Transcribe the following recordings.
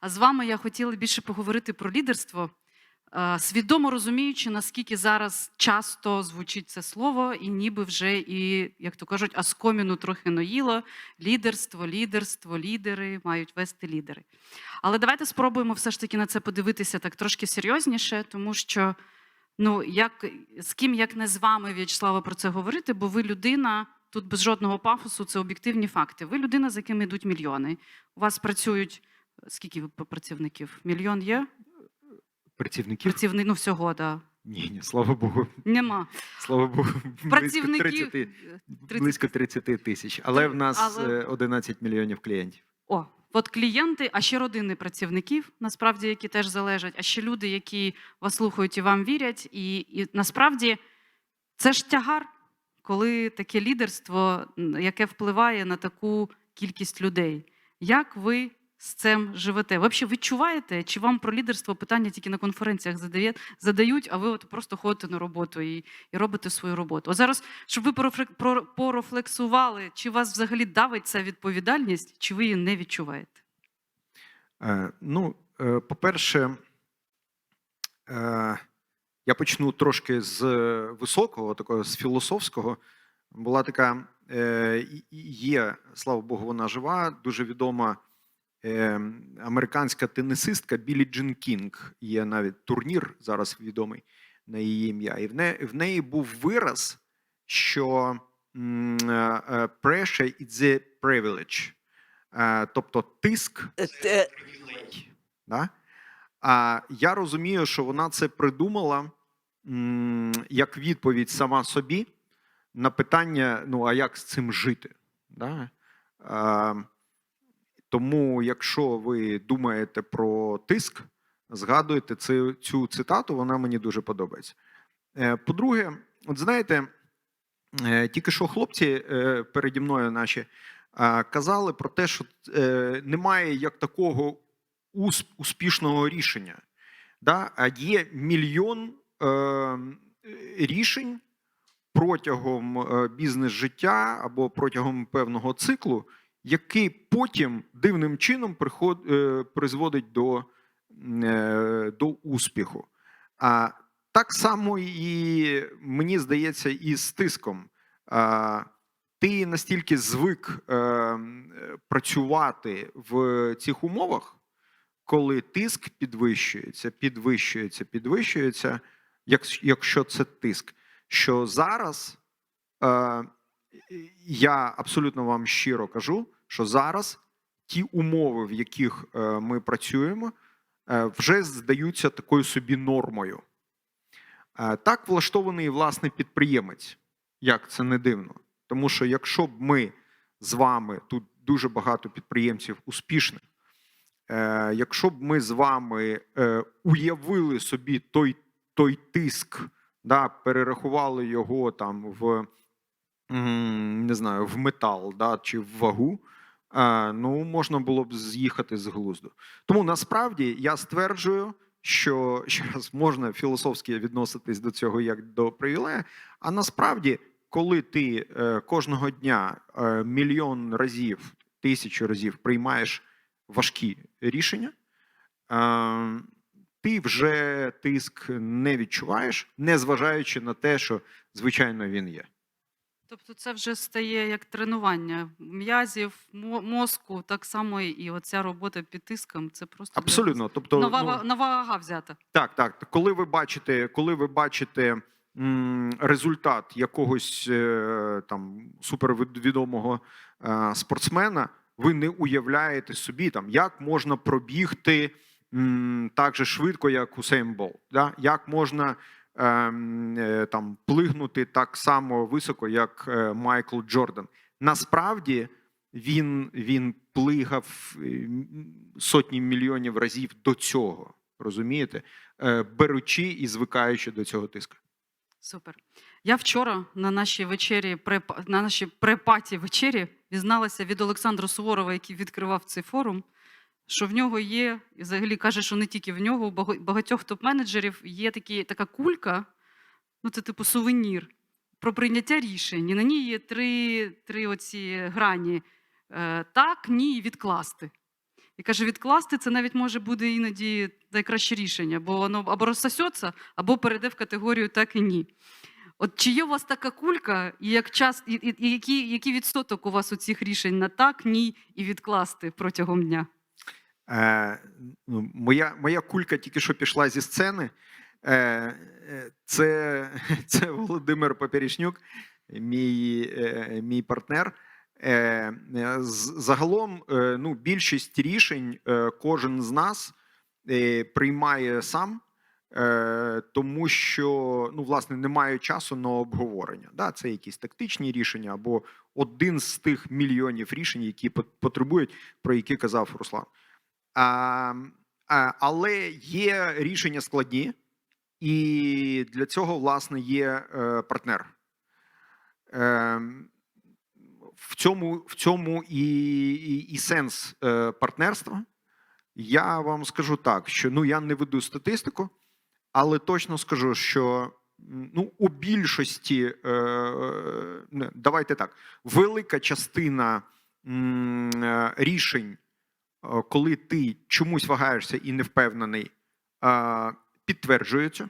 А з вами я хотіла більше поговорити про лідерство, е, свідомо розуміючи, наскільки зараз часто звучить це слово, і ніби вже і, як то кажуть, аскоміну трохи наїло. Лідерство, лідерство, лідери мають вести лідери. Але давайте спробуємо все ж таки на це подивитися так трошки серйозніше, тому що ну як з ким як не з вами, В'ячеслава, про це говорити, бо ви людина. Тут без жодного пафосу, це об'єктивні факти. Ви людина, за якими йдуть мільйони. У вас працюють скільки працівників? Мільйон є? Працівників? Працівник, ну всього, да. Ні, ні, слава Богу. Нема. Слава Богу. Працівників Близько 30, 30. близько 30 тисяч. Але в нас Але- е, 11 мільйонів клієнтів. О, от клієнти, а ще родини працівників, насправді, які теж залежать, а ще люди, які вас слухають і вам вірять. І, і насправді це ж тягар, коли таке лідерство, яке впливає на таку кількість людей. Як ви з цим живете? Ви взагалі відчуваєте, чи вам про лідерство питання тільки на конференціях задають, а ви от просто ходите на роботу і, і робите свою роботу? От зараз, щоб ви порофлек- порефлексували, чи вас взагалі давить ця відповідальність, чи ви її не відчуваєте? Е, Ну, е, по-перше, е, я почну трошки з високого, такого з філософського. Була така, е, є, слава Богу, вона жива, дуже відома американська тенісистка Білі Джин Кінг. Є навіть турнір зараз відомий на її ім'я. І в неї, в неї був вираз, що е, е, pressure is a privilege. Е, Тобто тиск Те- Да? А я розумію, що вона це придумала як відповідь сама собі на питання: ну, а як з цим жити? Да? Тому, якщо ви думаєте про тиск, згадуйте цю, цю цитату, вона мені дуже подобається. Е, По-друге, от знаєте, е, тільки що хлопці е, переді мною наші казали про те, що немає як такого успішного рішення. Да? А є мільйон рішень протягом е, бізнес-життя або протягом певного циклу, який потім дивним чином приход, е, призводить до, е, до успіху. А так само і мені здається, і з тиском. А, ти настільки звик е, працювати в цих умовах, коли тиск підвищується, підвищується, підвищується, як- якщо це тиск, що зараз е, я абсолютно вам щиро кажу, що зараз ті умови, в яких е, ми працюємо, е, вже здаються такою собі нормою. Е, Так влаштований власне підприємець, як це не дивно. Тому що якщо б ми з вами тут дуже багато підприємців успішних, якщо б ми з вами уявили собі той, той тиск, да, перерахували його там в не знаю, в метал да, чи в вагу, е, ну можна було б з'їхати з глузду. Тому насправді я стверджую, що ще раз можна філософськи відноситись до цього як до привілея, а насправді, коли ти е, кожного дня е, мільйон разів, тисячу разів приймаєш важкі рішення, е, ти вже тиск не відчуваєш, незважаючи на те, що звичайно він є. Тобто це вже стає як тренування м'язів, мо- мозку, так само і оця робота під тиском. Це просто для Абсолютно. Тобто, нова, ну, ва- нова вага взята. Так, так. Коли ви бачите, коли ви бачите м, результат якогось е, там супервідомого е, спортсмена, ви не уявляєте собі, там, як можна пробігти м, так же швидко, як Усейн Болт, да? як можна там, плигнути так само високо, як е, Майкл Джордан. Насправді він, він плигав е, сотні мільйонів разів до цього. Розумієте? Е, беручи і звикаючи до цього тиску. Супер. Я вчора на нашій вечері, на нашій препаті вечері дізналася від Олександра Суворова, який відкривав цей форум, що в нього є, і взагалі каже, що не тільки в нього, у багатьох топ-менеджерів є такі, така кулька, ну це типу сувенір про прийняття рішень. І на ній є три, три оці грані: е, так, ні і відкласти. І каже, відкласти це навіть може буде іноді найкраще рішення, бо воно або розсосеться, або перейде в категорію так і ні. От чи є у вас така кулька, і як час, і, і, і який, який відсоток у вас у цих рішень на так, ні і відкласти протягом дня? Е, ну, моя, моя кулька тільки що пішла зі сцени. Е, е, це, це Володимир Поперічнюк, мій, мій партнер. Загалом, ну, більшість рішень кожен з нас приймає сам, тому що ну, власне немає часу на обговорення. Да, це якісь тактичні рішення або один з тих мільйонів рішень, які потребують, про які казав Руслан. А, а, але є рішення складні, і для цього, власне, є е, партнер. Е, в цьому, в цьому і, і, і сенс е, партнерства. Я вам скажу так, що ну я не веду статистику, але точно скажу, що ну, у більшості, е, давайте так, велика частина е, рішень, е, коли ти чомусь вагаєшся і не впевнений, е, підтверджуються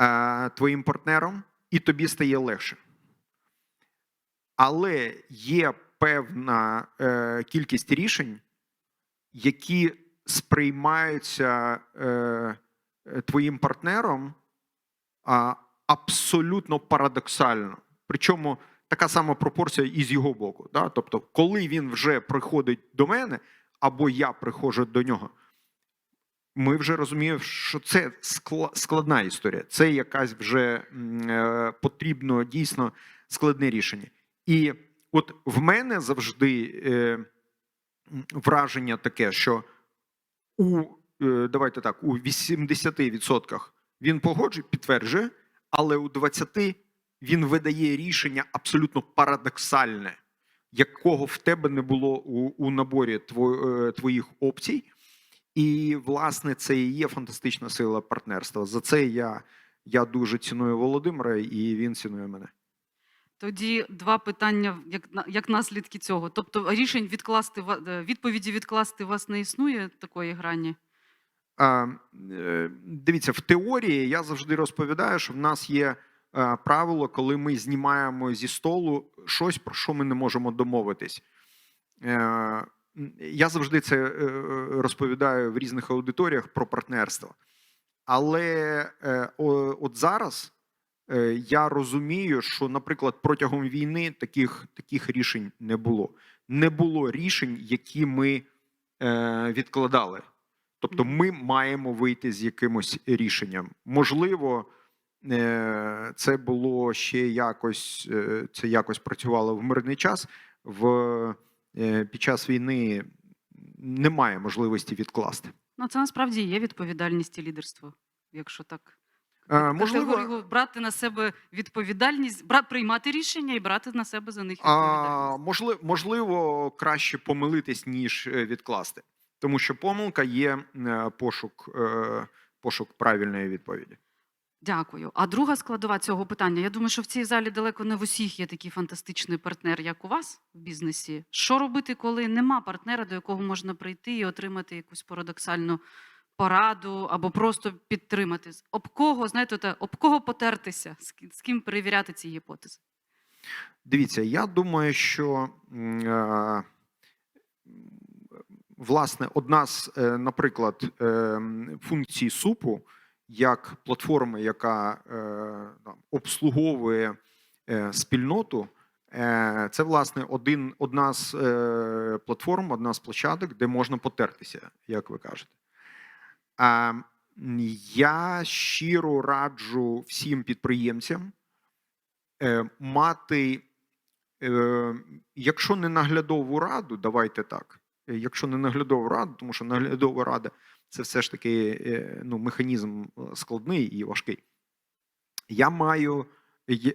е, твоїм партнером, і тобі стає легше. Але є певна е, кількість рішень, які сприймаються е, е, твоїм партнером абсолютно парадоксально. Причому така сама пропорція і з його боку. Да? Тобто, коли він вже приходить до мене, або я приходжу до нього, ми вже розуміємо, що це складна історія. Це якась вже е, потрібно дійсно складне рішення. І от в мене завжди е, враження таке, що у е, давайте так, у 80% він погоджує, підтверджує, але у 20% він видає рішення абсолютно парадоксальне, якого в тебе не було у, у наборі тво, е, твоїх опцій. І, власне, це і є фантастична сила партнерства. За це я, я дуже ціную Володимира, і він цінує мене. Тоді два питання як, як наслідки цього. Тобто рішень відкласти е, відповіді відкласти вас не існує такої грані? А, е, Дивіться, в теорії я завжди розповідаю, що в нас є правило, коли ми знімаємо зі столу щось, про що ми не можемо домовитись. Е, Я завжди це е, розповідаю в різних аудиторіях про партнерство. Але е, от зараз е, я розумію, що, наприклад, протягом війни таких, таких рішень не було. Не було рішень, які ми е, відкладали. Тобто, ми маємо вийти з якимось рішенням. Можливо, е, це було ще якось, е, це якось працювало в мирний час. В, е, під час війни немає можливості відкласти. Ну, це насправді є відповідальність і лідерство, якщо так. Е, можливо, брати на себе відповідальність, бра, приймати рішення і брати на себе за них відповідальність. можливо, можливо, краще помилитись, ніж е, відкласти, тому що помилка є е, пошук, е, пошук правильної відповіді. Дякую. А друга складова цього питання. Я думаю, що в цій залі далеко не в усіх є такий фантастичний партнер, як у вас в бізнесі. Що робити, коли нема партнера, до якого можна прийти і отримати якусь парадоксальну пораду або просто підтримати? Об кого, знаєте, те, об кого потертися, з ким перевіряти ці гіпотези? Дивіться, я думаю, що е, власне одна з, е, наприклад, е, функцій супу як платформи, яка е, обслуговує е, спільноту. е, Це власне один, одна з платформ, одна з площадок, де можна потертися, як ви кажете. Я щиро раджу всім підприємцям мати, якщо не наглядову раду, давайте так. Якщо не наглядову раду, тому що наглядова рада це все ж таки е, ну, механізм е, складний і важкий. Я маю,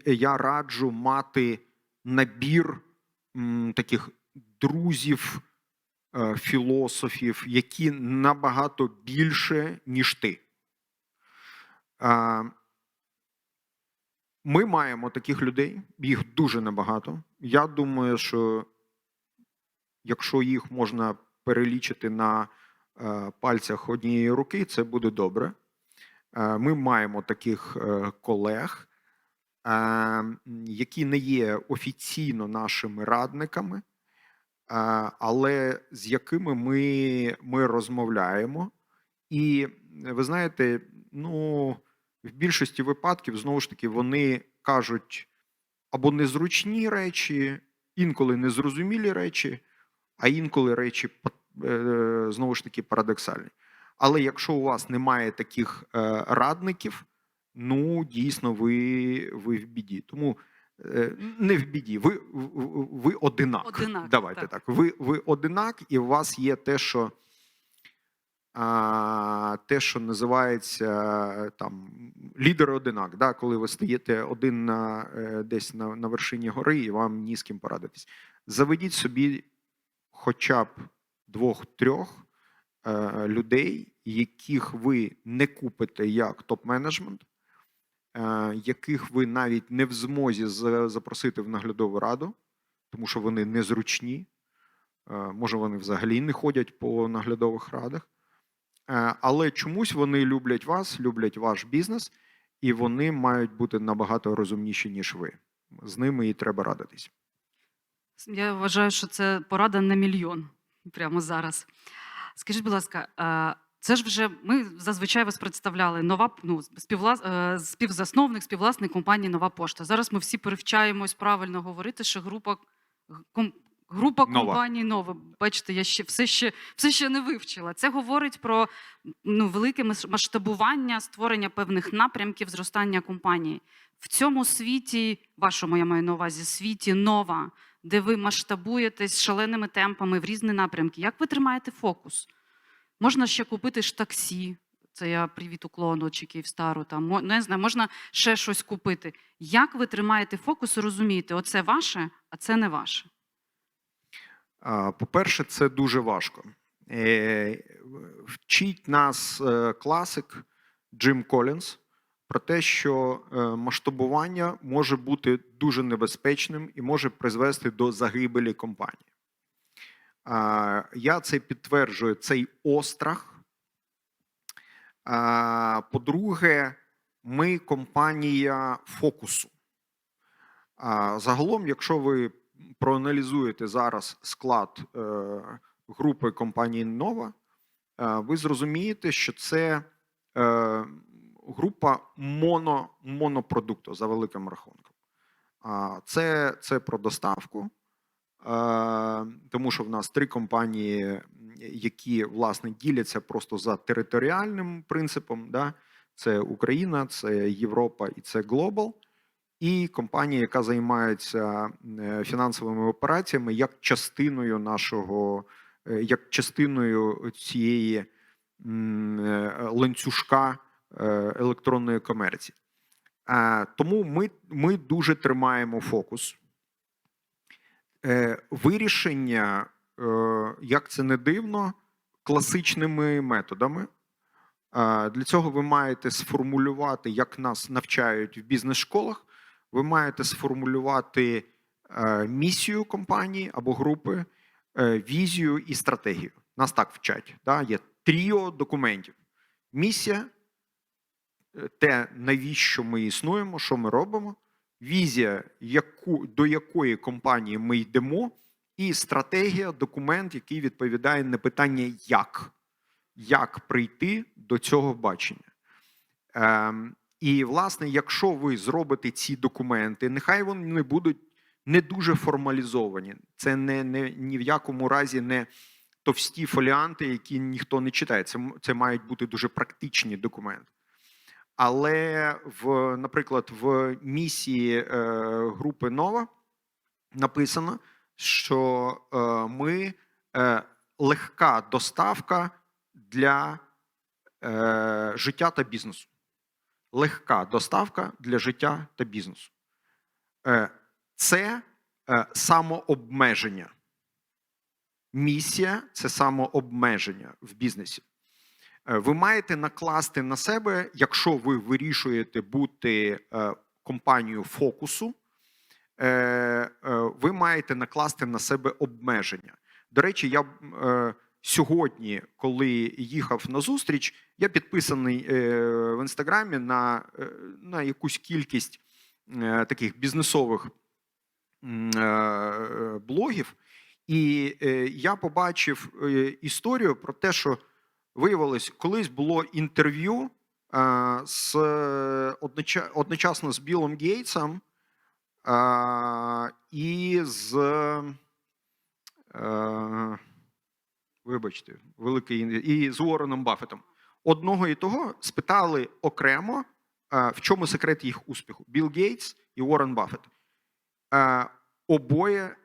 я- раджу мати набір таких друзів, е, філософів, які набагато більше, ніж ти. Ми маємо таких людей, їх дуже небагато. Я думаю, що якщо їх можна перелічити на пальцях однієї руки, це буде добре. Е, Ми маємо таких е, колег, е, які не є офіційно нашими радниками, е, але з якими ми, ми розмовляємо. І е, ви знаєте, ну, в більшості випадків, знову ж таки, вони кажуть або незручні речі, інколи незрозумілі речі, а інколи речі е, знову ж таки парадоксальні. Але якщо у вас немає таких е, радників, ну дійсно ви, ви в біді. Тому е, не в біді, ви, ви, одинак. Одинак, Давайте так. так. Ви, ви одинак, і у вас є те, що. А, те, що називається там лідер одинак, да, коли ви стоїте один на е, десь на, на вершині гори, і вам ні з ким порадитись. Заведіть собі хоча б двох-трьох е, людей, яких ви не купите як топ-менеджмент, е, яких ви навіть не в змозі запросити в наглядову раду, тому що вони незручні. Е, може, вони взагалі не ходять по наглядових радах. Але чомусь вони люблять вас, люблять ваш бізнес, і вони мають бути набагато розумніші, ніж ви. З ними і треба радитись. Я вважаю, що це порада на мільйон прямо зараз. Скажіть, будь ласка, е, це ж вже ми зазвичай вас представляли нова ну, співвлас, е, співзасновник, співвласник компанії Нова Пошта. Зараз ми всі перевчаємось правильно говорити, що група ком, група Нова. компаній нова. Бачите, я ще все ще все ще не вивчила. Це говорить про ну, велике масштабування, створення певних напрямків зростання компанії. В цьому світі, вашому я маю на увазі, світі нова, де ви масштабуєтесь шаленими темпами в різні напрямки. Як ви тримаєте фокус? Можна ще купити ж таксі. Це я привіт уклону чи Київстару. Там не знаю, можна ще щось купити. Як ви тримаєте фокус і розумієте, оце ваше, а це не ваше? По-перше, це дуже важко. Е, Вчить нас е, класик Джим Колінс про те, що е, масштабування може бути дуже небезпечним і може призвести до загибелі компанії. Я це підтверджую, цей острах. По-друге, ми компанія фокусу. Загалом, якщо ви проаналізуєте зараз склад е, групи компанії Нова, е, ви зрозумієте, що це група моно, монопродукту за великим рахунком. Це, це про доставку, е, тому що в нас три компанії, які власне діляться просто за територіальним принципом. Да? Це Україна, це Європа і це Global і компанія, яка займається е, фінансовими операціями як частиною нашого, е, як частиною цієї ланцюжка електронної комерції. Е, Тому ми, ми дуже тримаємо фокус. Е, Вирішення, е, як це не дивно, класичними методами. Е, Для цього ви маєте сформулювати, як нас навчають в бізнес-школах. Ви маєте сформулювати е, місію компанії або групи, е, візію і стратегію. Нас так вчать. Да? Є тріо документів: місія, е, те, навіщо ми існуємо, що ми робимо, візія, яку, до якої компанії ми йдемо, і стратегія, документ, який відповідає на питання як. Як прийти до цього бачення? Ем, і, власне, якщо ви зробите ці документи, нехай вони будуть не дуже формалізовані. Це не, не ні в якому разі не товсті фоліанти, які ніхто не читає. Це, це мають бути дуже практичні документи. Але, в, наприклад, в місії е, групи Нова написано, що е, ми е, легка доставка для е, життя та бізнесу легка доставка для життя та бізнесу. Е, Це е, самообмеження. Місія це самообмеження в бізнесі. Е, Ви маєте накласти на себе, якщо ви вирішуєте бути е, компанією фокусу, е, ви маєте накласти на себе обмеження. До речі, я сьогодні, коли їхав на зустріч, я підписаний в інстаграмі на, на якусь кількість таких бізнесових блогів, і я побачив історію про те, що виявилось, колись було інтерв'ю е, з одночасно з Білом Гейтсом е, і з. Е, вибачте, великий і з Уорреном Баффетом. Одного і того спитали окремо, е, в чому секрет їх успіху: Білл Гейтс і Уоррен Баффет. Е, Обоє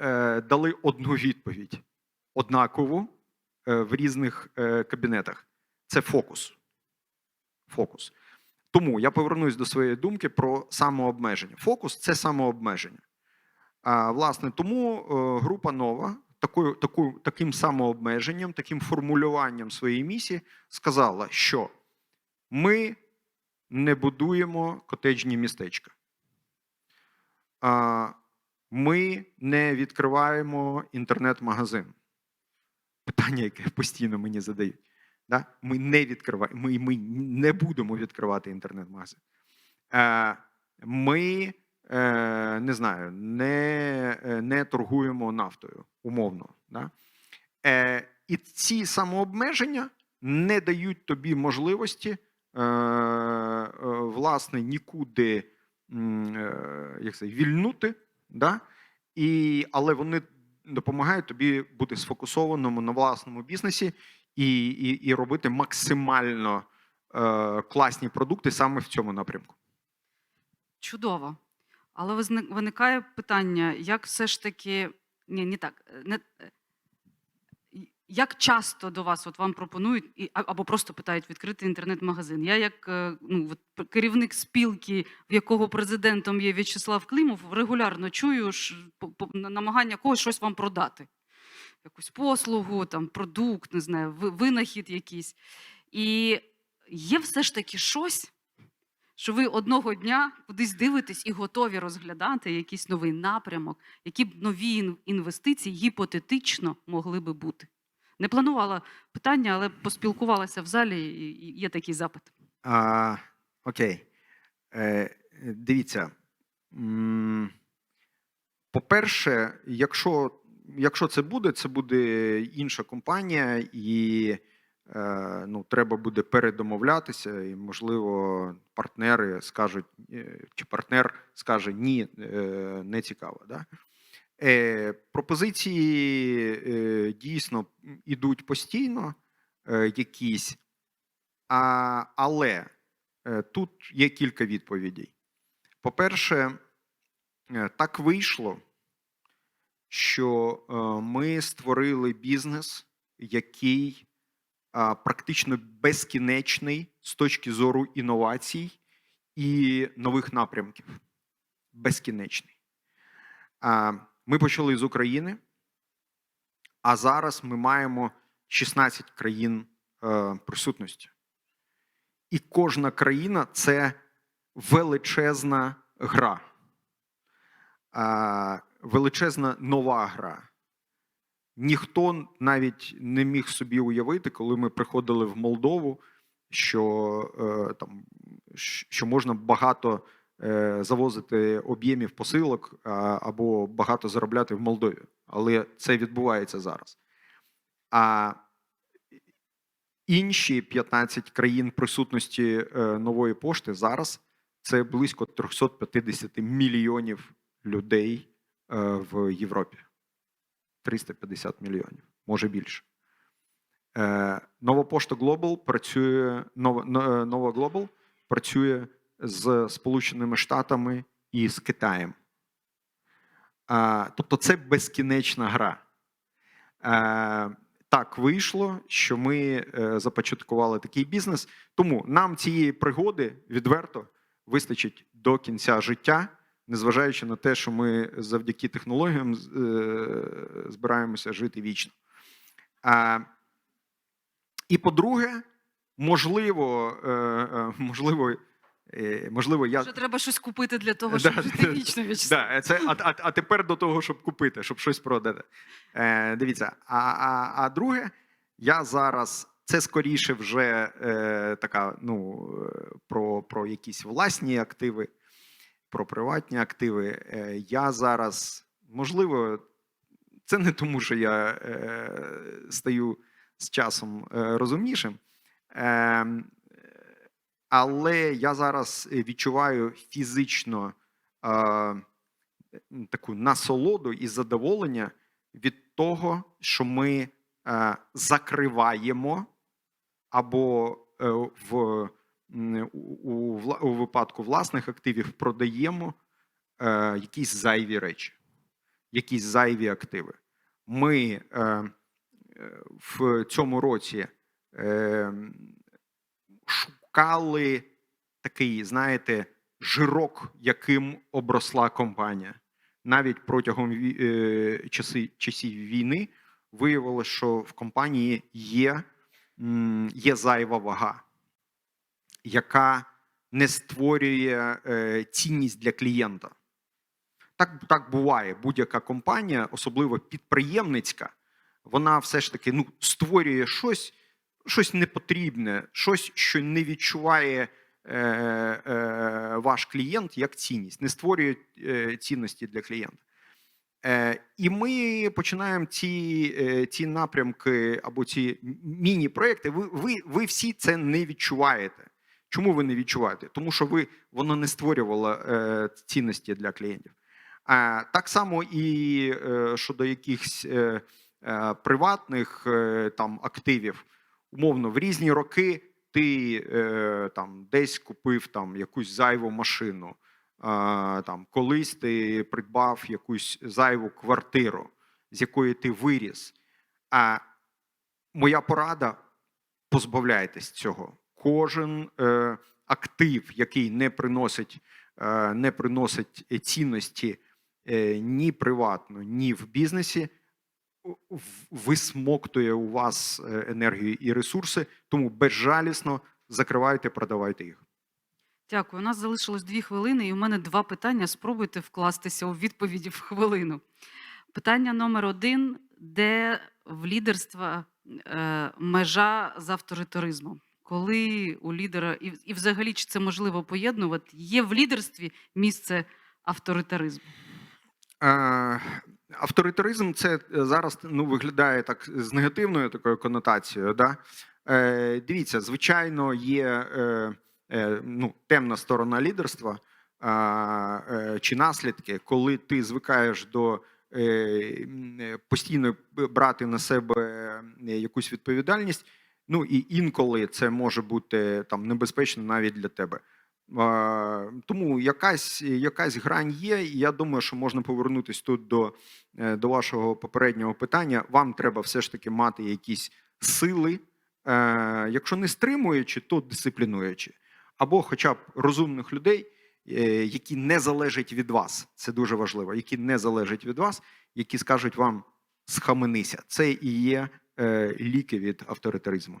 е, дали одну відповідь однакову е, в різних е, кабінетах. Це фокус. Фокус. Тому я повернусь до своєї думки про самообмеження. Фокус це самообмеження. А, власне, тому е, група нова такою, такою, таким самообмеженням, таким формулюванням своєї місії сказала, що ми не будуємо котеджні містечка. Ми не відкриваємо інтернет-магазин. Питання, яке постійно мені задають. Да? Ми не відкриваємо, ми, ми не будемо відкривати інтернет-магазин. Е, ми е, не знаю, не, е, не торгуємо нафтою, умовно. Да? І ці самообмеження не дають тобі можливості, власне, нікуди як це, вільнути, да? і, але вони допомагають тобі бути сфокусованому на власному бізнесі і, і, і робити максимально е, класні продукти саме в цьому напрямку. Чудово. Але виникає питання, як все ж таки. Ні, не так. Як часто до вас от вам пропонують або просто питають відкрити інтернет-магазин? Я, як е, ну, от керівник спілки, в якого президентом є В'ячеслав Клімов, регулярно чую намагання когось щось вам продати. Якусь послугу, там, продукт, не знаю, винахід якийсь. І є все ж таки щось, що ви одного дня кудись дивитесь і готові розглядати якийсь новий напрямок, які б нові інвестиції гіпотетично могли би бути. Не планувала питання, але поспілкувалася в залі, і є такий запит. А, окей. Е, дивіться. По-перше, якщо, якщо це буде, це буде інша компанія, і е, ну, треба буде передомовлятися, і, можливо, партнери скажуть, е, чи партнер скаже ні, е, не цікаво. Да? Е, пропозиції е, дійсно йдуть постійно, е, якісь. А, але е, тут є кілька відповідей. По-перше, е, так вийшло, що е, ми створили бізнес, який а, практично безкінечний з точки зору інновацій і нових напрямків. Безкінечний. Ми почали з України, а зараз ми маємо 16 країн е, присутності. І кожна країна це величезна гра, величезна нова гра. Ніхто навіть не міг собі уявити, коли ми приходили в Молдову, що, е, там, що можна багато е, завозити об'ємів посилок або багато заробляти в Молдові. Але це відбувається зараз. А інші 15 країн присутності е, нової пошти зараз це близько 350 мільйонів людей е, в Європі. 350 мільйонів, може більше. Е, Нова пошта Global працює нова, но- е, нова Global працює з Сполученими Штатами і з Китаєм. Тобто це безкінечна гра. Так вийшло, що ми е, започаткували такий бізнес. Тому нам цієї пригоди відверто вистачить до кінця життя, незважаючи на те, що ми завдяки технологіям е, збираємося жити вічно. І по-друге, можливо, е, можливо, можливо, я Вже треба щось купити для того, щоб жити вічно, Да, це, а, а, а тепер до того, щоб купити, щоб щось продати. Е, дивіться, а, а, а друге, я зараз. Це скоріше вже е, така, ну, е, про, про якісь власні активи, про приватні активи. Е, я зараз, можливо, це не тому, що я е, стаю з часом е, розумнішим. Е, але я зараз відчуваю фізично е, таку насолоду і задоволення від того, що ми е, закриваємо або е, в, у, у, у випадку власних активів продаємо е, якісь зайві речі, якісь зайві активи. Ми е, е, в цьому році е, шукали такий, знаєте, жирок, яким обросла компанія. Навіть протягом е, часи, часів війни виявилося, що в компанії є, є зайва вага, яка не створює е, цінність для клієнта. Так, так буває. Будь-яка компанія, особливо підприємницька, вона все ж таки ну, створює щось, щось непотрібне, щось, що не відчуває е, е, ваш клієнт як цінність, не створює е, цінності для клієнта. Е, і ми починаємо ці, е, ці напрямки або ці міні-проекти. Ви, ви, ви всі це не відчуваєте. Чому ви не відчуваєте? Тому що ви воно не створювало е, цінності для клієнтів. Е, так само і е, щодо якихось е, е, приватних там активів, умовно, в різні роки ти е, там десь купив там якусь зайву машину. А, там колись ти придбав якусь зайву квартиру, з якої ти виріс. А моя порада позбавляйтесь цього. Кожен е, актив, який не приносить, е, не приносить е, цінності е, ні приватно, ні в бізнесі, висмоктує у вас е, енергію і ресурси, тому безжалісно закривайте, продавайте їх. Дякую. У нас залишилось дві хвилини, і у мене два питання. Спробуйте вкластися у відповіді в хвилину. Питання номер один: де в лідерства е, межа з авторитаризмом? Коли у лідера, і, і взагалі чи це можливо поєднувати, є в лідерстві місце авторитаризму? Е, Авторитаризм це е, зараз ну, виглядає так з негативною такою конотацією. Да? Е, дивіться, звичайно, є е, е, ну, темна сторона лідерства е, е, чи наслідки, коли ти звикаєш до е, е, постійно брати на себе е, якусь відповідальність. Ну і інколи це може бути там небезпечно навіть для тебе. Тому якась, якась грань є. і Я думаю, що можна повернутися тут до, е, до вашого попереднього питання. Вам треба все ж таки мати якісь сили, е, якщо не стримуючи, то дисциплінуючи. Або хоча б розумних людей, е, які не залежать від вас. Це дуже важливо, які не залежать від вас, які скажуть вам схаменися. Це і є ліки від авторитаризму.